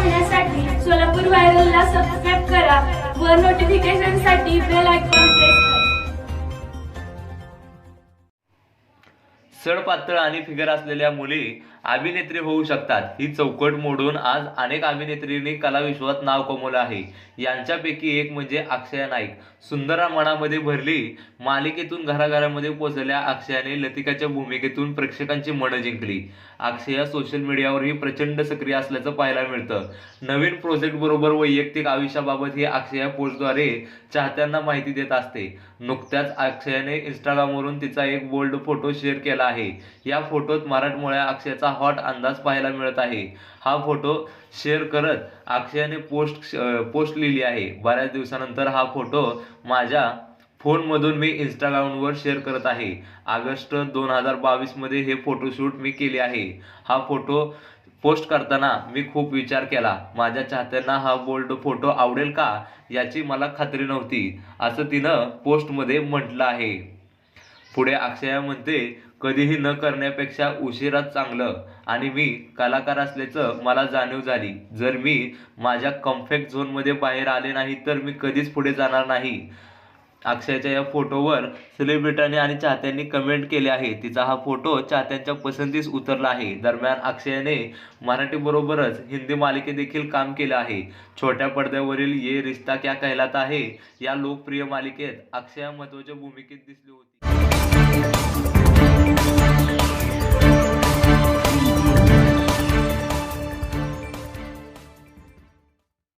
पाहण्यासाठी सोलापूर व्हायरलला सबस्क्राईब करा व नोटिफिकेशनसाठी बेल आयकॉन सडपातळ आणि फिगर असलेल्या मुली अभिनेत्री होऊ शकतात. ही चौकट मोडून आज अनेक अभिनेत्रींनी कलाविश्वात नाव कमवलं आहे. यांच्यापैकी एक म्हणजे अक्षया नाईक. सुंदरा मनामध्ये भरली मालिकेतून घराघरामध्ये पोचलेल्या अक्षयाने लतिकाच्या भूमिकेतून प्रेक्षकांची मनं जिंकली. अक्षया सोशल मीडियावरही प्रचंड सक्रिय असल्याचं पाहायला मिळतं. नवीन प्रोजेक्ट बरोबर वैयक्तिक आयुष्याबाबत ही अक्षया पोस्टद्वारे चाहत्यांना माहिती देत असते. नुकत्याच अक्षयाने इंस्टाग्रामवरून तिचा एक बोल्ड फोटो शेअर केला आहे. या फोटोत मराठमोळ्या अक्षयचा हॉट अंदाज पाहायला मिळत आहे. हा फोटो शेअर करत अक्षयाने पोस्ट पोस्ट लिहिली आहे. बऱ्याच दिवसानंतर हा फोटो माझ्या फोनमधून मी इंस्टाग्रामवर शेअर करत आहे. ऑगस्ट दोन हजार बावीसमध्ये हे फोटोशूट मी केले आहे. हा फोटो पोस्ट करताना मी खूप विचार केला. माझ्या चाहत्यांना हा बोल्ड फोटो आवडेल का? याची मला खात्री नव्हती. असं तिनं पोस्टमध्ये म्हटलं आहे. पुढे अक्षया म्हणते कधीही न करण्यापेक्षा उशिराच चांगलं. आणि मी कलाकार असल्याचं मला जाणीव झाली. जर मी माझ्या कम्फेक्ट झोनमध्ये बाहेर आले नाही तर मी कधीच पुढे जाणार नाही. अक्षयच्या या फोटोवर सेलिब्रिटीने आणि चाहत्यांनी कमेंट केले आहे. तिचा हा फोटो चाहत्यांच्या पसंतीस उतरला आहे. दरम्यान अक्षयने मराठीबरोबरच हिंदी मालिके देखील काम केलं आहे. छोट्या पडद्यावरील ये रिश्ता क्या कहलाता आहे या लोकप्रिय मालिकेत अक्षया महत्त्वाच्या भूमिकेत दिसली होती. なるほど。